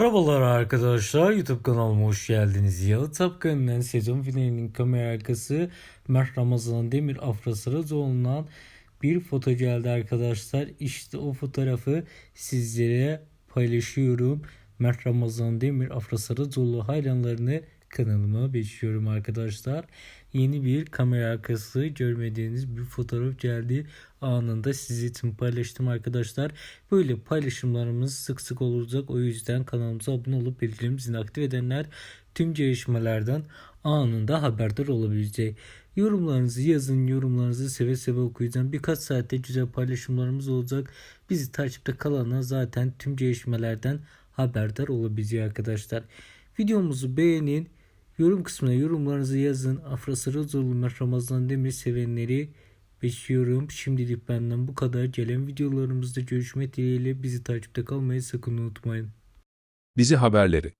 Merhabalar arkadaşlar YouTube kanalıma hoş geldiniz. Yalı Tapkan'ın sezon finalinin kamera arkası Mert Ramazan Demir Afra Saracoğlu'ndan bir foto geldi arkadaşlar. İşte o fotoğrafı sizlere paylaşıyorum. Mert Ramazan Demir Afra Saracoğlu hayranlarını kanalıma bekliyorum arkadaşlar. Yeni bir kamera arkası görmediğiniz bir fotoğraf geldi. Anında sizi için paylaştım arkadaşlar. Böyle paylaşımlarımız sık sık olacak. O yüzden kanalımıza abone olup bildirim zilini aktif edenler tüm gelişmelerden anında haberdar olabilecek. Yorumlarınızı yazın. Yorumlarınızı seve seve okuyacağım. Birkaç saatte güzel paylaşımlarımız olacak. Bizi takipte kalana zaten tüm gelişmelerden haberdar olabilecek arkadaşlar. Videomuzu beğenin. Yorum kısmına yorumlarınızı yazın. Afra Saracoğlu, Mert Ramazan Demir sevenleri bekliyorum. Şimdilik benden bu kadar. Gelen videolarımızda görüşmek dileğiyle bizi takipte kalmayı sakın unutmayın. Dizi haberleri